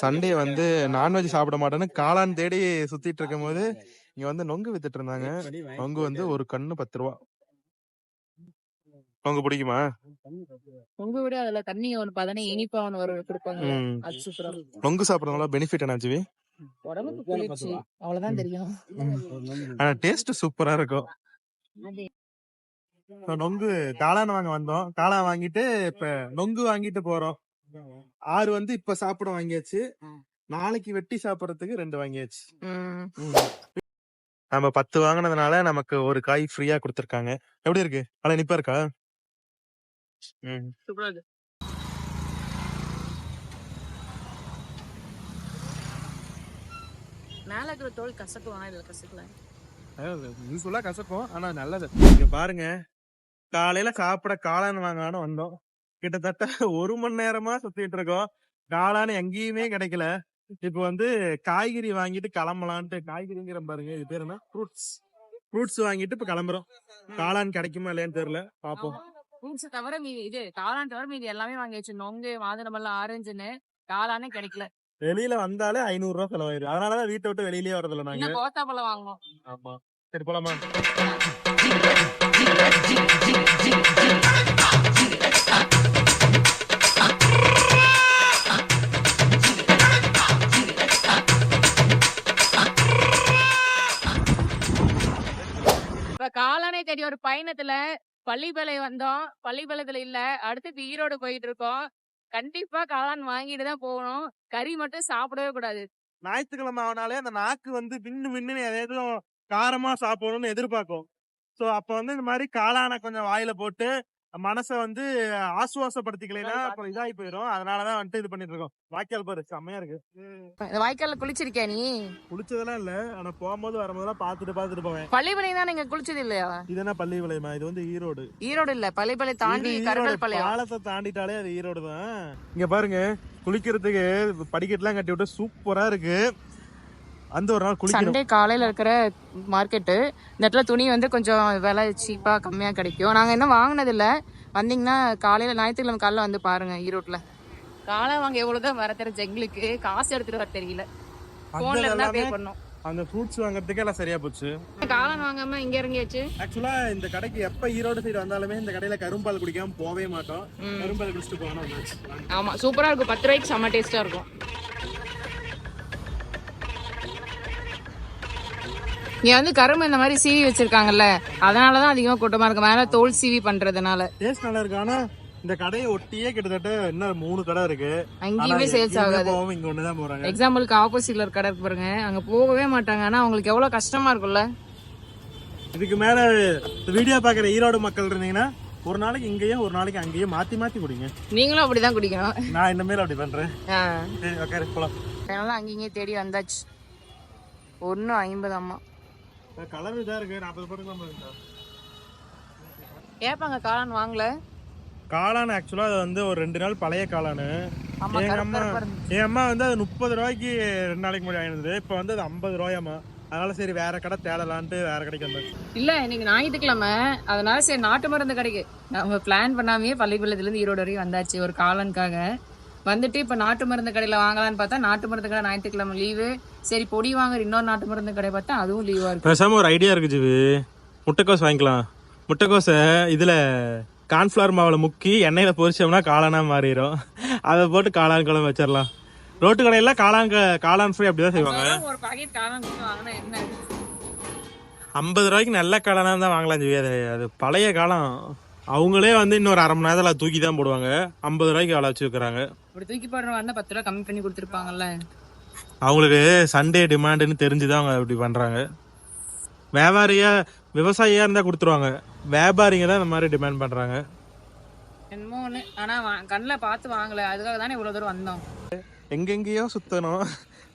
Sunday வந்து non veg சாப்பிட மாட்டேன்னு காளான் தேடி சுத்திட்டு இருக்கும் போது இங்க வந்து நொங்கு வித்துட்டு இருந்தாங்க. நொங்கு வந்து ஒரு கண்ணு பத்து ரூபா. நொங்கு பிடிக்குமா? உங்க விட அதுல தண்ணி ஒண்ணு பார்த்தா இனிப்பா ஒண்ணு வரும் கொடுப்பாங்க. நொங்கு சாப்பிடறதுனால பெனிஃபிட் என்னாச்சு உடம்புக்கு குளிர்ச்சி அவ்வளவுதான் தெரியும். ஆனா டேஸ்ட் சூப்பரா இருக்கும். நொங்கு காளான் வாங்க வந்தோம். காளான் வாங்கிட்டு இப்ப நொங்கு வாங்கிட்டு போறோம். ஆறு வந்து இப்ப சாப்பிட வாங்கியாச்சு. நாளைக்கு வெட்டி சாப்பிடறதுக்கு ரெண்டு வாங்கியாச்சு. நம்ம பத்து வாங்கினதுனால நமக்கு ஒரு காய் ஃப்ரீயா கொடுத்துருக்காங்க. எப்படி இருக்கு? அல நிப்பா இருக்கா? மேல இருக்கிற தோல் கசக்குவாங்க இதுல கசக்கல? யூஸ்ஃபுல்லா கசக்கும். ஆனா நல்லது. இங்க பாருங்க. காலையில சாப்பிட காளான் வாங்கலான்னு வந்தோம். கிட்டத்தட்ட ஒரு மணி நேரமா சுத்திட்டு இருக்கோம். காளான் எங்கேயுமே கிடைக்கல. இப்ப வந்து காய்கறி வாங்கிட்டு கிளம்பலான்ட்டு காய்கறிங்கிற பாருங்க இது பேர் என்ன? ஃப்ரூட்ஸ். ஃப்ரூட்ஸ் வாங்கிட்டு இப்ப கிளம்புறோம். காளான் கிடைக்குமா இல்லையான்னு தெரியல. பாப்போம் ஃப்ரூட்ஸ் தவிர மீதி இது காளான் தவிர மீதி எல்லாமே வாங்கி வச்சு நொங்கு மாதுளம்பழம் ஆரஞ்சுன்னு காளானே கிடைக்கல. வெளியில வந்தாலே ஐநூறு ரூபா செலவாயிரும். அதனாலதான் வீட்டை விட்டு வெளியிலயே வரதில்ல நாங்க. இன்னும் கோத்தாப்பழம் வாங்கணும் ஆமா. சரி போலாமா? காலனை தேடி ஒரு பயணத்துல பள்ளிப்பாளையம் வந்தோம். பள்ளிப்பாளையத்துல இல்ல. அடுத்தது ஈரோடு போயிட்டு இருக்கோம். கண்டிப்பா காளான் வாங்கிட்டு தான் போகணும். கறி மட்டும் சாப்பிடவே கூடாது. ஞாயிற்றுக்கிழமை ஆனாலே அந்த நாக்கு வந்து விண்ணு விண்ணுன்னு எதுவும் காரமா சாப்பிடணும்னு எதிர்பார்க்கும். ஸோ அப்போ வந்து இந்த மாதிரி காளானை கொஞ்சம் வாயில போட்டு மனசை வந்து ஆசுவாசப்படுத்திக்கலைன்னா அப்புறம் இதாகி போயிடும் அதனாலதான் வந்துட்டு இது பண்ணிட்டு இருக்கோம். வாய்க்கால் பாரு செம்மையா இருக்கு. இந்த வாய்க்கால்ல குளிச்சிருக்கியா நீ? குளிச்சதெல்லாம் இல்ல. ஆனா போகும்போது வரும்போதெல்லாம் பாத்துட்டு பாத்துட்டு போவேன். பள்ளிப்பாளையம் தான் நீங்க குளிச்சது இல்லையா? இது என்ன பள்ளி விளையமா? இது வந்து ஈரோடு. ஈரோடு இல்ல. பள்ளிப்பாளையம் தாண்டி. கருங்கல் பாளையம். பாலத்தை தாண்டிட்டாலே அது ஈரோடு தான். இங்க பாருங்க குளிக்கிறதுக்கு படிக்கட்டுலாம் கட்டி விட்டு சூப்பரா இருக்கு. அந்த ஒரு நாள் சண்டே காலையில இருக்கிற மார்க்கெட்டு இந்த இடத்துல துணி வந்து கொஞ்சம் விலை சீப்பா கம்மியா கிடைக்கும். நாங்க இன்னும் வாங்கினது இல்ல வந்தீங்கன்னா காலையில ஞாயிற்றுக்கிழமை காலைல வந்து பாருங்க ஈரோட்ல காலை வாங்க எவ்வளவுதான் வர தெரிஞ்ச எங்களுக்கு காசு எடுத்துட்டு வர தெரியல. அந்த போன்ல இருந்தா பே பண்ணோம் அந்த ஃப்ரூட்ஸ் வாங்குறதுக்கே எல்லாம் சரியா போச்சு. காளான் வாங்காம இங்க இறங்கியாச்சு. ஆக்சுவலா இந்த கடைக்கு எப்ப ஈரோடு சைடு வந்தாலுமே இந்த கடையில கரும்பால் குடிக்காம போவே மாட்டோம். கரும்பால் குடிச்சிட்டு போகணும். ஆமா சூப்பரா இருக்கும். பத்து ரூபாய்க்கு செம்ம டேஸ்டா இருக்கும். இங்க வந்து கரும்பு இந்த மாதிரி சீவி வச்சிருக்காங்கல்ல அதனாலதான் அதிகமா கூட்டமா இருக்கு. மேல தோல் சீவி பண்றதுனால. டேஸ்ட் நல்லா இருக்கு. ஆனா இந்த கடையை ஒட்டியே கிட்டத்தட்ட இன்னும் மூணு கடை இருக்கு. அங்கேயுமே சேல்ஸ் ஆகாது. இங்க ஒண்ணுதான் போறாங்க. எக்ஸாம்பிளுக்கு ஆப்போசிட்ல ஒரு கடை இருக்கு பாருங்க. அங்க போகவே மாட்டாங்க. ஆனா அவங்களுக்கு எவ்வளவு கஷ்டமா இருக்கும்ல. இதுக்கு மேல வீடியோ பாக்குற ஈரோடு மக்கள் இருந்தீங்கன்னா ஒரு நாளைக்கு இங்கேயும் ஒரு நாளைக்கு அங்கேயும் மாத்தி மாத்தி குடிங்க. நீங்களும் அப்படிதான் குடிக்கணும். நான் இனிமேல் அப்படி பண்றேன். சரி உட்காரு போலாம். அதனால அங்கேயே தேடி வந்தாச்சு. ஒன்னு ஐம்பது அம்மா. கலர் இதா இருக்கு. நாற்பது பேருக்கு கேட்பாங்க காளான் வாங்கல? காளான் ஆக்சுவலா அது வந்து ஒரு ரெண்டு நாள் பழைய காளானு. ஆமா எங்க கருப்பு அம்மா. என் வந்து அது முப்பது ரூபாய்க்கு ரெண்டு நாளைக்கு முன்னாடி வாங்கினது. இப்போ வந்து அது ஐம்பது ரூபாயாமா அதனால சரி வேற கடை தேடலான்ட்டு வேற கடைக்கு வந்தாச்சு இல்ல இன்னைக்கு ஞாயிற்றுக்கிழமை. அதனால சரி நாட்டு மருந்து கடைக்கு. நம்ம பிளான் பண்ணாமையே பள்ளிப்பள்ளத்துல இருந்து ஈரோடு வரையும் வந்தாச்சு ஒரு காளானுக்காக வந்துட்டு இப்ப நாட்டு மருந்து கடையில வாங்கலாம்னு பார்த்தா நாட்டு மருந்து கடை ஞாயிற்றுக்கிழமை லீவு சரி பொடி வாங்குற இன்னொரு நாட்டு மருந்து கடை பார்த்தா அதுவும் லீவா இருக்கு. பேசாம ஒரு ஐடியா இருக்கு ஜிவி. முட்டைக்கோஸ் வாங்கிக்கலாம். முட்டைக்கோஸை இதுல கார்ன்ஃபிளவர் மாவுல முக்கி எண்ணெயில பொரிச்சோம்னா காளானா மாறிடும் அதை போட்டு காளான் குழம்பு வச்சிடலாம் ரோட்டு கடையில காளான் க- காளான் ஃப்ரீ அப்படிதான் செய்வாங்க. ஐம்பது ரூபாய்க்கு நல்ல காளானா தான் வாங்கலாம் ஜிவி. அது அது பழைய காலம் அவங்களே வந்து இன்னொரு அரை மணி நேரத்தில் தூக்கி தான் போடுவாங்க. ஐம்பது ரூபாய்க்கு வேலை வச்சு இப்படி தூக்கி போடுறவங்க வந்தா பத்து ரூபா கம்மி பண்ணி கொடுத்துருப்பாங்கல்ல. அவங்களுக்கு சண்டே டிமாண்டுன்னு தெரிஞ்சுதான் அவங்க இப்படி பண்றாங்க. வியாபாரியா விவசாயியா இருந்தா கொடுத்துருவாங்க. வியாபாரிங்க தான் இந்த மாதிரி டிமாண்ட் பண்றாங்க. என்னமோ ஒண்ணு. ஆனா வா- கண்ணுல பார்த்து வாங்கல. அதுக்காக தானே இவ்வளவு தூரம் வந்தோம். எங்கெங்கேயோ சுத்தணும்.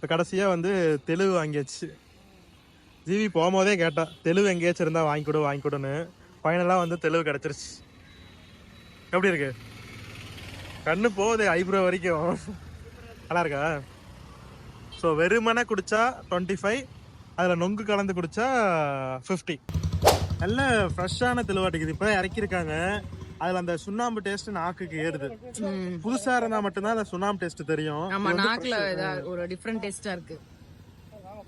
இப்போ கடைசியா வந்து தெலுங்கு வாங்கியாச்சு. ஜிவி போகும்போதே கேட்டா தெலுங்கு எங்கேயாச்சும் இருந்தா வாங்கி கொடு வாங்கி கொடுன்னு. ஃபைனலாக வந்து தெலுங்கு கிடச்சிருச்சு. எப்படி இருக்கு? கண்ணு போகுது ஐப்ரோ வரைக்கும். நல்லா இருக்கா ஸோ வெறுமனே குடிச்சா டுவெண்ட்டி ஃபைவ் அதில் நொங்கு கலந்து குடிச்சா ஃபிஃப்டி நல்ல ஃப்ரெஷ்ஷான தெளிவாட்டிக்குது இப்போ இறக்கியிருக்காங்க. அதுல அந்த சுண்ணாம்பு டேஸ்ட் நாக்குக்கு ஏறுது. புதுசா இருந்தா மட்டும்தான் அந்த சுண்ணாம்பு டேஸ்ட் தெரியும். ஆமா நாக்குல ஒரு டிஃப்ரெண்ட் டேஸ்டா இருக்கு.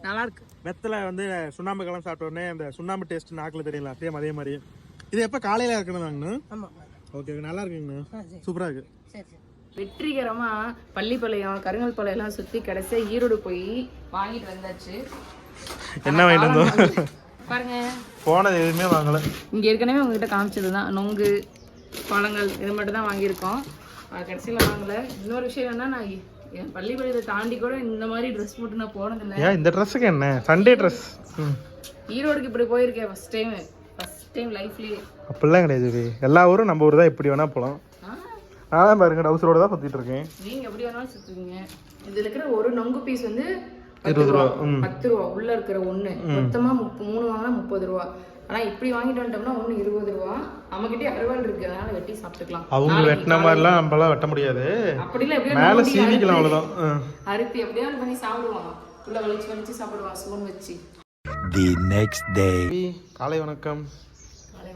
நல்லா இருக்கு வெத்தலை வந்து சுண்ணாம்பு கலந்து சாப்பிட்ட உடனே அந்த சுண்ணாம்பு டேஸ்ட் நாக்குல தெரியல. சேம் அதே மாதிரி. இது எப்ப காலையில இருக்கணும் ஆமா. ஓகே நல்லா இருக்குங்கண்ணா. சூப்பரா இருக்கு. வெற்றிகரமா பள்ளிப்பாளையம் கருங்கல் பாளையம் எல்லாம் சுத்தி கடைசியா ஈரோடு போய் வாங்கிட்டு வந்தாச்சு. என்ன வாங்கிட்டு வந்தோம்? பாருங்க. போனது எதுவுமே வாங்கல. இங்க ஏற்கனவே உங்ககிட்ட காமிச்சது தான் நொங்கு பழங்கள் இது மட்டும் தான் வாங்கியிருக்கோம் கடைசியில் வாங்கல. இன்னொரு விஷயம் என்னன்னா நான் என் பள்ளிப்பாளையத்தை தாண்டி கூட இந்த மாதிரி ட்ரெஸ் போட்டு நான் போனதில்லை. ஏன் இந்த ட்ரெஸ்ஸுக்கு என்ன? சண்டே ட்ரெஸ் ஈரோடுக்கு இப்படி போயிருக்கேன் ஃபர்ஸ்ட் டைம் ஃபர்ஸ்ட் டைம் லைஃப்லயே அப்படிலாம் கிடையாது இது. எல்லா ஊரும் நம்ம ஊர் தான் எப்படி வேணா போகலாம் நான் தான் பாருங்க டவுசரோட தான் சுத்திட்டு இருக்கேன். நீங்க எப்படி வேணாலும் சுத்துவீங்க. இதுல இருக்கிற ஒரு நொங்கு பீஸ் வந்து பத்து ரூபா பத்து ரூபா. உள்ள இருக்கிற ஒண்ணு. மொத்தமா முப்ப- மூணு வாங்கினா முப்பது ரூபா. ஆனா இப்படி வாங்கிட்டு வந்துட்டோம்னா ஒண்ணு இருபது ரூபா. நம்மகிட்டே அறுவாள் இருக்கு. அதனால வெட்டி சாப்பிட்டுக்கலாம். அவங்க வெட்டின மாதிரிலாம் நம்மளாம் வெட்ட முடியாது. அப்படிலாம் எப்படியோ மேலே சீவிக்கலாம் அவ்வளோதான் அறுத்து எப்படியாவது பண்ணி சாப்பிடுவான் உள்ள வலிச்சு வலிச்சு சாப்பிடுவான் ஸ்பூன் வச்சு. The next day. காலை வணக்கம்.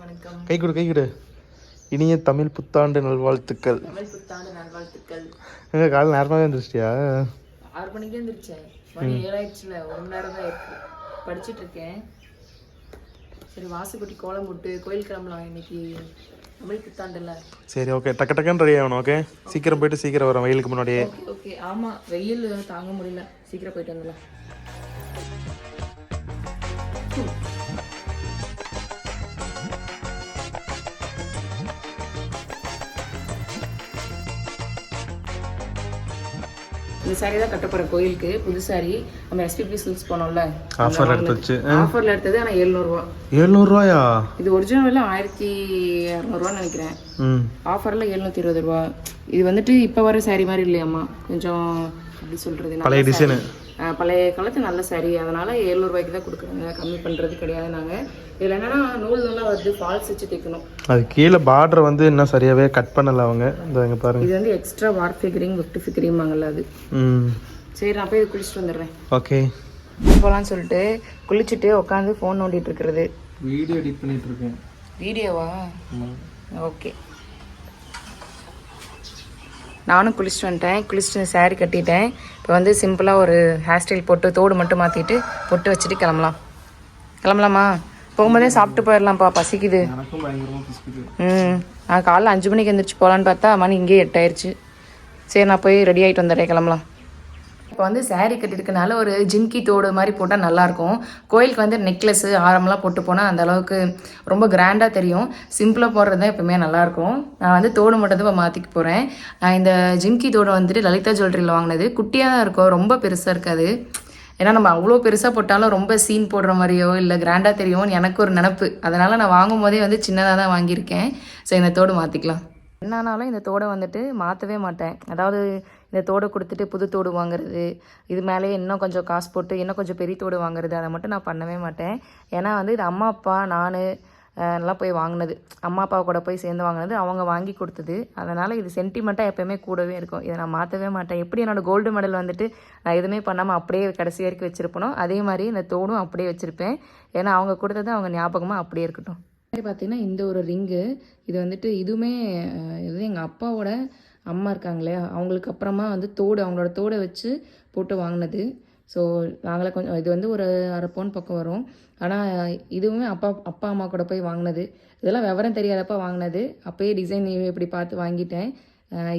வணக்கம். கை கொடு கை கொடு. இனிய தமிழ் புத்தாண்டு நல்வாழ்த்துக்கள். தமிழ் புத்தாண்டு நல்வாழ்த்துக்கள். எங்க காலை நேரமாகவே வந்துருச்சியா ஆறு மணிக்கே இருந்துருச்சேன் மணி ஏழாயிடுச்சுல ஒரு நேரம் தான் இருக்கு. படிச்சிட்டு இருக்கேன் சரி வாசுக்குட்டி கோலம் போட்டு கோயில் கிளம்பலாம் இன்னைக்கு. தமிழ் புத்தாண்டுல. சரி ஓகே டக்கு டக்குன்னு ரெடி ஆகணும் ஓகே சீக்கிரம் போயிட்டு சீக்கிரம் வரோம் வெயிலுக்கு முன்னாடியே. ஓகே ஓகே ஆமா வெயில் தாங்க முடியல. சீக்கிரம் போயிட்டு வந்துடலாம். இந்த சாரி தான் கட்ட போற கோயிலுக்கு. புது சாரி நம்ம எஸ்பிபி சில்க்ஸ் போனோம்ல. ஆஃபர் எடுத்து வச்சு ஆஃபர்ல எடுத்தது ஆனா எழுநூறுவா. எழுநூறுவாயா? இது ஒரிஜினல் விலை ஆயிரத்தி இரநூறுவான்னு நினைக்கிறேன். ஆஃபரில் எழுநூற்றி இருபது ரூபா. இது வந்துட்டு இப்போ வர saree மாதிரி இல்லையாம்மா? கொஞ்சம் எப்படி சொல்கிறது பழைய டிசைனு பழைய காலத்து நல்ல saree. அதனால எழுநூறுபாய்க்கு தான் கொடுக்குறாங்க. கம்மி பண்ணுறது கிடையாது நாங்கள் இதில் என்னன்னா நூல் நல்லா வருது ஃபால்ஸ் வச்சு தைக்கணும். அது கீழே பார்டர் வந்து இன்னும் சரியாவே கட் பண்ணல அவங்க? இந்த பாருங்க. இது வந்து எக்ஸ்ட்ரா வார் ஃபிகரிங் விஃப்ட் ஃபிகரிங் வாங்கல அது. ம். சரி நான் போய் குளிச்சுட்டு வந்துடுறேன். ஓகே. போகலான்னு சொல்லிட்டு குளிச்சுட்டு உட்காந்து ஃபோன் நோண்டிட்டு இருக்கிறது. வீடியோ எடிட் பண்ணிட்டு இருக்கேன். வீடியோவா ஓகே. நானும் குளிச்சுட்டு வந்துட்டேன். குளிச்சுட்டு saree கட்டிட்டேன். இப்போ வந்து சிம்பிளாக ஒரு ஹேர் ஸ்டைல் போட்டு தோடு மட்டும் மாற்றிட்டு பொட்டு வச்சுட்டு கிளம்பலாம். கிளம்பலாமா? போகும்போதே சாப்பிட்டு போயிடலாம்ப்பா பசிக்குது. ம். நான் காலைல அஞ்சு மணிக்கு எந்திரிச்சு போகலான்னு பார்த்தா மணி இங்கேயே எட்டாயிருச்சு. சரி நான் போய் ரெடி ஆகிட்டு வந்துடுறேன் கிளம்பலாம். இப்போ வந்து saree கட்டிருக்கனால ஒரு ஜிம்கி தோடு மாதிரி போட்டால் நல்லாயிருக்கும். கோயிலுக்கு வந்து நெக்லஸ்ஸு ஆரம்லாம் போட்டு போனால் அந்த அளவுக்கு ரொம்ப கிராண்டாக தெரியும். சிம்பிளாக போடுறது தான் எப்பவுமே நல்லாயிருக்கும். நான் வந்து தோடு மட்டும் தான் இப்போ மாற்றிக்க போகிறேன் நான் இந்த ஜிம்கி தோடு வந்துட்டு லலிதா ஜுவல்லரியில் வாங்கினது. குட்டியாக தான் இருக்கும். ரொம்ப பெருசாக இருக்காது. ஏன்னா நம்ம அவ்வளோ பெருசாக போட்டாலும் ரொம்ப சீன் போடுற மாதிரியோ இல்லை கிராண்டாக தெரியும்னு எனக்கு ஒரு நினப்பு. அதனால் நான் வாங்கும் போதே வந்து சின்னதாக தான் வாங்கியிருக்கேன். ஸோ இந்த தோடு மாற்றிக்கலாம் என்னானாலும் இந்த தோடை வந்துட்டு மாற்றவே மாட்டேன். அதாவது இந்த தோடை கொடுத்துட்டு புது தோடு வாங்குறது இது மேலேயே இன்னும் கொஞ்சம் காசு போட்டு இன்னும் கொஞ்சம் பெரிய தோடு வாங்குறது அதை மட்டும் நான் பண்ணவே மாட்டேன். ஏன்னா வந்து இது அம்மா அப்பா நான் எல்லாம் போய் வாங்கினது. அம்மா அப்பா கூட போய் சேர்ந்து வாங்கினது அவங்க வாங்கி கொடுத்தது. அதனால் இது சென்டிமெண்ட்டாக எப்போயுமே கூடவே இருக்கும். இதை நான் மாற்றவே மாட்டேன். எப்படி என்னோட கோல்டு மெடல் வந்துட்டு நான் எதுவுமே பண்ணாமல் அப்படியே கடைசி வரைக்கும் வச்சுருப்பனோ அதே மாதிரி இந்த தோடும் அப்படியே வச்சுருப்பேன். ஏன்னா அவங்க கொடுத்தது அவங்க ஞாபகமாக அப்படியே இருக்கட்டும். மாதிரி பார்த்தீங்கன்னா இந்த ஒரு ரிங்கு இது வந்துட்டு இதுவுமே இது எங்கள் அப்பாவோட அம்மா இருக்காங்களே அவங்களுக்கு அப்புறமா வந்து தோடு அவங்களோட தோடை வச்சு போட்டு வாங்கினது. ஸோ நாங்களே கொஞ்சம் இது வந்து ஒரு அரை பவுன் பக்கம் வரும். ஆனால் இதுவுமே அப்பா அப்பா அம்மா கூட போய் வாங்கினது. இதெல்லாம் விவரம் தெரியாதப்ப வாங்கினது. அப்போயே டிசைன் இப்படி பார்த்து வாங்கிட்டேன்.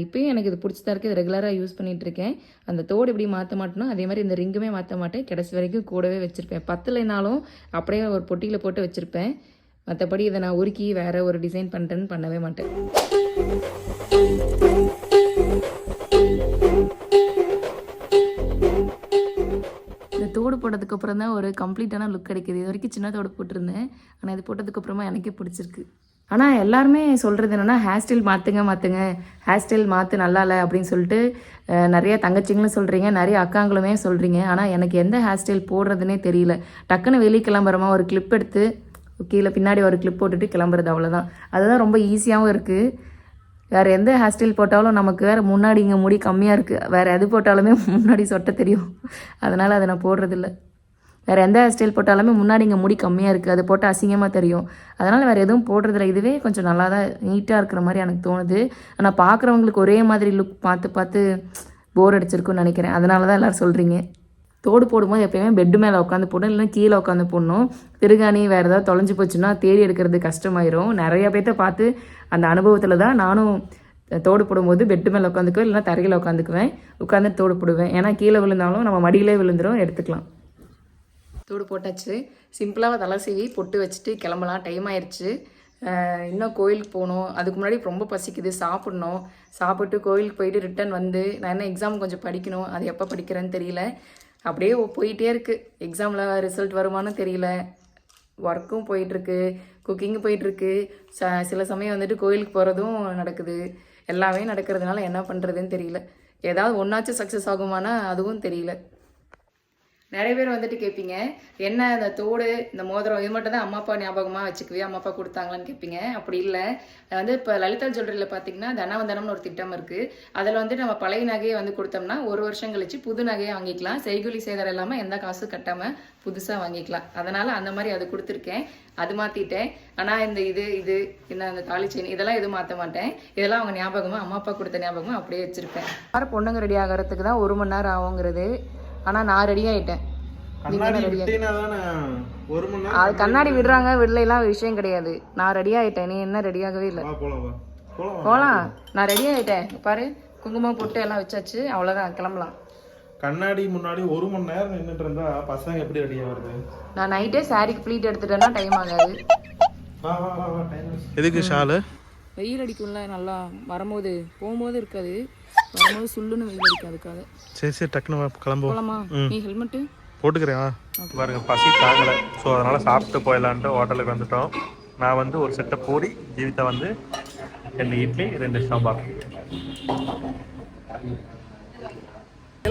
இப்போயும் எனக்கு இது பிடிச்சதா இருக்குது இது ரெகுலராக யூஸ் பண்ணிகிட்ருக்கேன் அந்த தோடு எப்படி மாற்ற மாட்டேனோ அதே மாதிரி இந்த ரிங்குமே மாற்ற மாட்டேன். கடைசி வரைக்கும் கூடவே வச்சுருப்பேன். பத்துலைனாலும் அப்படியே ஒரு பொட்டியில் போட்டு வச்சுருப்பேன். மற்றபடி இதை நான் உருக்கி வேறு ஒரு டிசைன் பண்ணுறேன்னு பண்ணவே மாட்டேன். இந்த போட்டதுக்கு அப்புறம் தான் ஒரு கம்ப்ளீட்டான லுக் கிடைக்குது. இது வரைக்கும் சின்னதோட போட்டிருந்தேன். ஆனால் இது போட்டதுக்கு அப்புறமா எனக்கே பிடிச்சிருக்கு. ஆனால் எல்லாருமே சொல்கிறது என்னென்னா ஹேர் ஸ்டைல் மாற்றுங்க மாற்றுங்க ஹேர் ஸ்டைல் மாற்று நல்லா இல்லை அப்படின்னு சொல்லிட்டு நிறைய தங்கச்சிங்களும் சொல்கிறீங்க நிறைய அக்காங்களுமே சொல்கிறீங்க ஆனால் எனக்கு எந்த ஹேர் ஸ்டைல் போடுறதுனே தெரியல. டக்குன்னு வெளியே கிளம்புறமா ஒரு கிளிப் எடுத்து கீழே பின்னாடி ஒரு கிளிப் போட்டுட்டு கிளம்புறது அவ்வளோதான் அதுதான் ரொம்ப ஈஸியாகவும் இருக்குது வேறு எந்த ஹேர் ஸ்டைல் போட்டாலும் நமக்கு வேறு முன்னாடி இங்கே முடி கம்மியாக இருக்குது வேறு எது போட்டாலுமே முன்னாடி சொட்ட தெரியும். அதனால் அதை நான் போடுறதில்ல. வேறு எந்த ஹேர் ஸ்டைல் போட்டாலுமே முன்னாடி இங்கே முடி கம்மியாக இருக்குது அது போட்டால் அசிங்கமாக தெரியும். அதனால் வேறு எதுவும் போடுறதில்ல. இதுவே கொஞ்சம் நல்லா தான் நீட்டாக இருக்கிற மாதிரி எனக்கு தோணுது. ஆனால் பார்க்குறவங்களுக்கு ஒரே மாதிரி லுக் பார்த்து பார்த்து போர் அடிச்சிருக்குன்னு நினைக்கிறேன். அதனால தான் எல்லோரும் சொல்கிறீங்க தோடு போடும்போது எப்பயுமே பெட்டு மேலே உட்காந்து போடணும் இல்லைன்னா கீழே உட்காந்து போடணும். திருகாணி வேறு ஏதாவது தொலைஞ்சு போச்சுன்னா தேடி எடுக்கிறது கஷ்டமாயிரும். நிறைய பேர்த்த பார்த்து அந்த அனுபவத்தில் தான் நானும் தோடு போடும்போது பெட்டு மேலே உட்காந்துக்குவேன் இல்லைனா தரையில் உட்காந்துக்குவேன் உட்காந்து தோடு போடுவேன். ஏன்னா கீழே விழுந்தாலும் நம்ம மடியிலே விழுந்துரும் எடுத்துக்கலாம். தோடு போட்டாச்சு. சிம்பிளாக தலை சீவி பொட்டு வச்சுட்டு கிளம்பலாம். டைம் ஆயிடுச்சு இன்னும் கோயிலுக்கு போகணும். அதுக்கு முன்னாடி ரொம்ப பசிக்குது. சாப்பிடணும். சாப்பிட்டு கோயிலுக்கு போயிட்டு ரிட்டர்ன் வந்து நான் என்ன எக்ஸாம் கொஞ்சம் படிக்கணும். அது எப்போ படிக்கிறேன்னு தெரியல. அப்படியே போயிட்டே இருக்குது எக்ஸாமில் ரிசல்ட் வருமானு தெரியல. ஒர்க்கும் போயிட்டுருக்கு. குக்கிங்கும் போயிட்டுருக்கு. ச சில சமயம் வந்துட்டு கோயிலுக்கு போகிறதும் நடக்குது. எல்லாமே நடக்கிறதுனால என்ன பண்ணுறதுன்னு தெரியல. ஏதாவது ஒன்றாச்சும் சக்ஸஸ் ஆகுமானா அதுவும் தெரியல. நிறைய பேர் வந்துட்டு கேட்பீங்க என்ன இந்த தோடு இந்த மோதிரம் இது மட்டும் தான் அம்மா அப்பா ஞாபகமாக வச்சுக்குவே அம்மா அப்பா கொடுத்தாங்களான்னு கேட்பீங்க. அப்படி இல்லை. வந்து இப்போ லலிதா ஜுவல்லரியில் பார்த்தீங்கன்னா தனவந்தனம்னு ஒரு திட்டம் இருக்குது அதில் வந்து நம்ம பழைய நகையை வந்து கொடுத்தோம்னா ஒரு வருஷம் கழிச்சு புது நகையை வாங்கிக்கலாம். செய்குலி சேதாரம் இல்லாமல் எந்த காசும் கட்டாமல் புதுசாக வாங்கிக்கலாம். அதனால் அந்த மாதிரி அது கொடுத்துருக்கேன். அது மாற்றிட்டேன் ஆனால் இந்த இது இது என்ன அந்த தாலி செயின் இதெல்லாம் எதுவும் மாற்ற மாட்டேன். இதெல்லாம் அவங்க ஞாபகமாக அம்மா அப்பா கொடுத்த ஞாபகமாக அப்படியே வச்சுருப்பேன். யாரும் பொண்ணுங்க ரெடி ஆகிறதுக்கு தான் ஒரு மணி நேரம் ஆகுங்கிறது. ஆனால் நான் ரெடி ஆகிட்டேன் கண்ணாடி விட்டீங்கன்னா தானே ஒரு மணி நேரம் அது கண்ணாடி விடுறாங்க விடலாம் விஷயம் கிடையாது. நான் ரெடி ஆயிட்டேன் நீ என்ன ரெடி ஆகவே இல்லை. வா போலாம் வா. போலாம் போகலாம் நான் ரெடி ஆயிட்டேன். பாரு குங்குமம் போட்டு எல்லாம் வச்சாச்சு. அவ்வளோதான் கிளம்பலாம். கண்ணாடி முன்னாடி ஒரு மணி நேரம் நின்றுட்டு இருந்தா பசங்க எப்படி ரெடி ஆகுறது? நான் நைட்டே சாரிக்கு ப்ளீட் எடுத்துட்டேன்னா டைம் ஆகாது. வா வா வா வா டைம் எதுக்கு ஷாலு? வெயில் அடிக்கும்ல நல்லா வரும்போது போகும்போது இருக்காது. வரும்போது சுள்ளுன்னு வெயில் அடிக்கும் அதுக்காக. சரி சரி டக்குன்னு வா, கிளம்புவோம். போகலாமா நீ ஹெல்மெட்டு போட்டுக்கிறேன். பாருங்க பசி தாங்கலை. ஸோ அதனால் சாப்பிட்டு போயிடலான்ட்டு ஹோட்டலுக்கு வந்துட்டோம். நான் வந்து ஒரு செட்டை பூரி ஜீவிதா வந்து ரெண்டு இட்லி ரெண்டு சாம்பார்.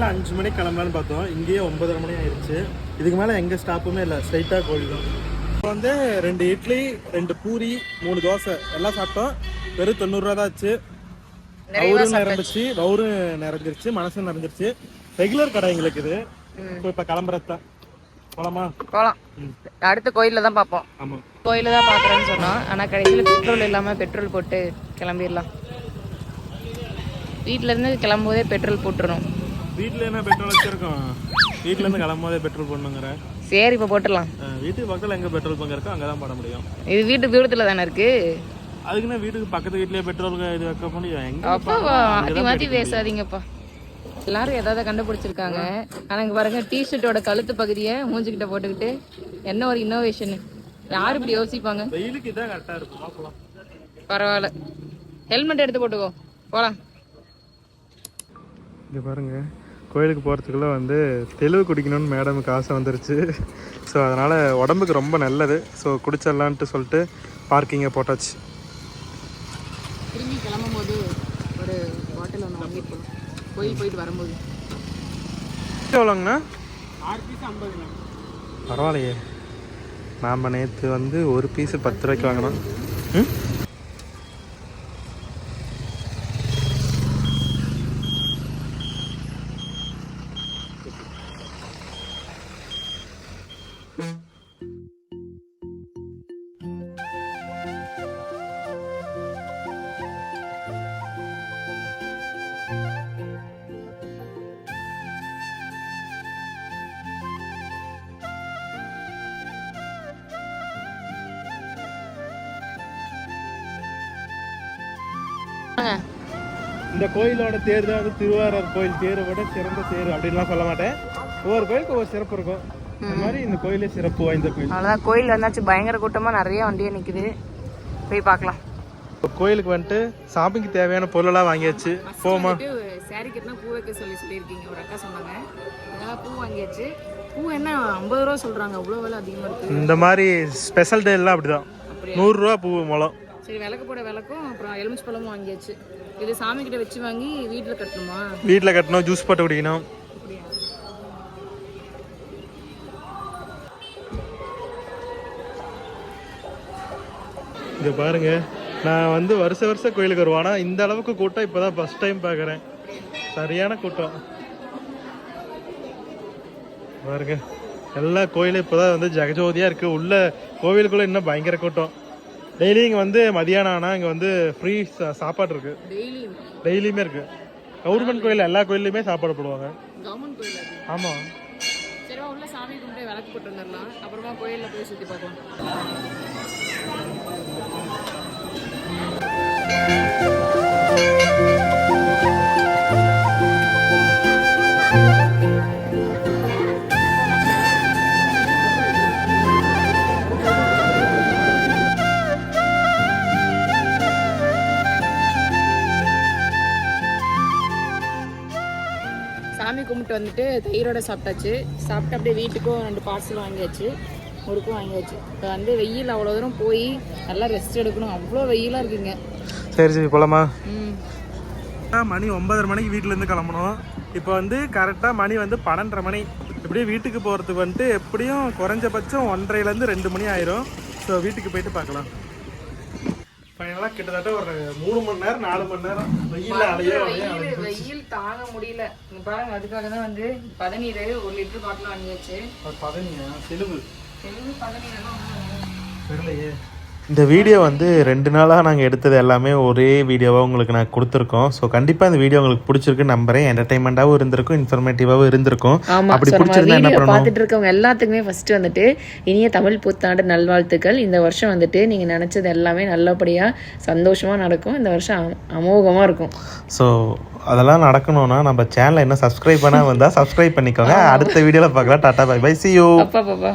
அஞ்சு மணிக்கு கிளம்பலான்னு பார்த்தோம். இங்கேயே ஒன்பதரை மணி ஆயிடுச்சு இதுக்கு மேலே எங்கள் ஸ்டாப்புமே இல்லை. ஸ்ட்ரைட்டாக தான். இப்போ வந்து ரெண்டு இட்லி ரெண்டு பூரி மூணு தோசை. எல்லாம் சாப்பிட்டோம். வெறும் தொண்ணூறுரூவா தான் ஆச்சு. வவுரும் நிரம்பிச்சு வவுரும் நிறைஞ்சிருச்சு மனசும் நிறைஞ்சிருச்சு. ரெகுலர் கடை எங்களுக்கு இது. இப்போ இப்போ கிளம்புறது தான். போலாமா? போகலாம் அடுத்த கோயிலில் தான் பார்ப்போம். ஆமாம் கோயிலில் தான் பார்க்குறேன்னு சொன்னோம். ஆனால் கடைசியில் பெட்ரோல் இல்லாமல் பெட்ரோல் போட்டு கிளம்பிடலாம். வீட்டிலேருந்து கிளம்பும்போதே பெட்ரோல் போட்டுறணும். வீட்டில் என்ன பெட்ரோல் வச்சிருக்கோம்? வீட்டிலேருந்து கிளம்பும்போதே பெட்ரோல் பண்ணுங்கிற சரி இப்போ போட்டுடலாம். வீட்டுக்கு பக்கத்தில் எங்கே பெட்ரோல் பங்க் இருக்கோ அங்கே தான் பண்ண முடியும். இது வீட்டு தூரத்தில் தானே இருக்கு? அதுக்குன்னா வீட்டுக்கு பக்கத்து வீட்லயே பெட்ரோல் இது வைக்க முடியும். எங்க அப்பா மாற்றி மாற்றி பேசாதீங்கப்பா. எல்லாரும் எதாவது கண்டுபிடிச்சிருக்காங்க. ஆனால் இங்கே பாருங்க டிஷர்ட்டோட கழுத்து பகுதியை மூஞ்சிக்கிட்ட போட்டுக்கிட்டு என்ன ஒரு இன்னோவேஷன் யார் இப்படி யோசிப்பாங்க? வெயிலுக்கு இதான் கரெக்டாக இருக்கும். பார்க்கலாம் பரவாயில்ல. ஹெல்மெட் எடுத்து போட்டுக்கோ. போகலாம் இங்கே பாருங்க கோயிலுக்கு போகிறதுக்குள்ள வந்து தெளிவு குடிக்கணும்னு மேடமுக்கு ஆசை வந்துருச்சு. ஸோ அதனால் உடம்புக்கு ரொம்ப நல்லது. ஸோ குடிச்சிடலான்ட்டு சொல்லிட்டு பார்க்கிங்கை போட்டாச்சு திரும்பி கிளம்பும் போது ஒரு பாட்டில் ஒன்று வாங்கிட்டு போகலாம் கோயில் போயிட்டு வரும்போது. எவ்வளோங்கண்ணா? பரவாயில்லையே. நாம் நேற்று வந்து ஒரு பீஸு பத்து ரூபாய்க்கு வாங்கினோம். ம்? இந்த கோயிலோட தேர் தான் வந்து திருவாரூர் கோயில். தேரை விட சிறந்த தேர் அப்படின்லாம் சொல்ல மாட்டேன். ஒவ்வொரு கோயிலுக்கு ஒவ்வொரு சிறப்பு இருக்கும். இந்த மாதிரி இந்த கோயிலே சிறப்பு வாய்ந்த கோயில். அவ்வளோதான் கோயில் வந்தாச்சு. பயங்கர கூட்டமாக நிறைய வண்டியே நிற்குது போய் பார்க்கலாம். இப்போ கோயிலுக்கு வந்துட்டு சாமிக்கு தேவையான பொருளெல்லாம் வாங்கியாச்சு. போமா சாரி கட்டினா பூ வைக்க சொல்லி சொல்லியிருக்கீங்க. ஒரு அக்கா சொன்னாங்க. அதனால் பூ வாங்கியாச்சு. பூ என்ன ஐம்பது ரூபா சொல்கிறாங்க அவ்வளோ விலை அதிகமாக இருக்குது இந்த மாதிரி ஸ்பெஷல் டே எல்லாம் அப்படிதான். நூறுரூவா பூ முளம் சரி விளக்கு போட விளக்கும். அப்புறம் எலுமிச்சு பழமும் வாங்கியாச்சு. இது சாமி கிட்ட வச்சு வாங்கி வீட்டில் கட்டணுமா? வீட்டில் கட்டணும் ஜூஸ் போட்டு குடிக்கணும். இங்க பாருங்க நான் வந்து வருஷ வருஷம் கோயிலுக்கு வருவேன். இந்த அளவுக்கு கூட்டம் இப்போதான் ஃபர்ஸ்ட் டைம் பார்க்குறேன் சரியான கூட்டம். பாருங்க எல்லா கோயிலும் இப்போதான் வந்து ஜெகஜோதியாக இருக்குது உள்ள கோவிலுக்குள்ளே இன்னும் பயங்கர கூட்டம். டெய்லி இங்கே வந்து மதியானம் ஆனால் இங்கே வந்து ஃப்ரீ சாப்பாடு இருக்குது டெய்லி டெய்லியுமே இருக்குது கவர்மெண்ட் கோயில் எல்லா கோயில்லையுமே சாப்பாடு போடுவாங்க. ஆமாம் சரி வந்துட்டு தயிரோட சாப்பிட்டாச்சு. சாப்பிட்டு அப்படியே வீட்டுக்கும் ரெண்டு பார்சல் வாங்கியாச்சு. முறுக்கும் வாங்கியாச்சு. இப்போ வந்து வெயில் அவ்வளோ தூரம் போய் நல்லா ரெஸ்ட் எடுக்கணும். அவ்வளோ வெயிலாக இருக்குங்க. சரி சரி போலாமா? ம். மணி ஒன்பதரை மணிக்கு வீட்டிலேருந்து கிளம்பணும். இப்போ வந்து கரெக்டாக மணி வந்து பன்னெண்டரை மணி. இப்படியே வீட்டுக்கு போகிறதுக்கு வந்துட்டு எப்படியும் குறைஞ்சபட்சம் ஒன்றரைலேருந்து ரெண்டு மணி ஆயிரும். ஸோ வீட்டுக்கு போயிட்டு பார்க்கலாம். ஃபைனலாக கிட்டத்தட்ட ஒரு மூணு மணி நேரம் நாலு மணி நேரம் வெயில் அலையோ வெயில் வெயில் தாங்க முடியல. இங்க பாருங்க அதுக்காக தான் வந்து பதநீர் ஒரு லிட்டர் பாட்டில் வாங்கியாச்சு. பதனியா தெலுங்கு தெலுங்கு பதநீர். தெரியலையே. இந்த வீடியோ வந்து ரெண்டு நாளாக நாங்கள் எடுத்தது எல்லாமே ஒரே வீடியோவாக உங்களுக்கு நான் கொடுத்துருக்கோம். ஸோ கண்டிப்பாக இந்த வீடியோ உங்களுக்கு பிடிச்சிருக்கு நம்புறேன். என்டர்டைன்மெண்ட்டாகவும் இருந்திருக்கும் இன்ஃபர்மேட்டிவாகவும் இருந்திருக்கும். அப்படி பிடிச்சிருந்தா என்ன பண்ணணும்? பார்த்துட்டு இருக்கவங்க எல்லாத்துக்குமே ஃபர்ஸ்ட் வந்துட்டு இனிய தமிழ் புத்தாண்டு நல்வாழ்த்துக்கள். இந்த வருஷம் வந்துட்டு நீங்க நினைச்சது எல்லாமே நல்லபடியா சந்தோஷமா நடக்கும். இந்த வருஷம் அம- அமோகமா இருக்கும். ஸோ அதெல்லாம் நடக்கணும்னா நம்ம சேனலை என்ன சப்ஸ்கிரைப் பண்ணால் வந்தால் சப்ஸ்கிரைப் பண்ணிக்கோங்க. அடுத்த வீடியோவில் பார்க்கலாம். Tata bye bye see you அப்பா பாப்பா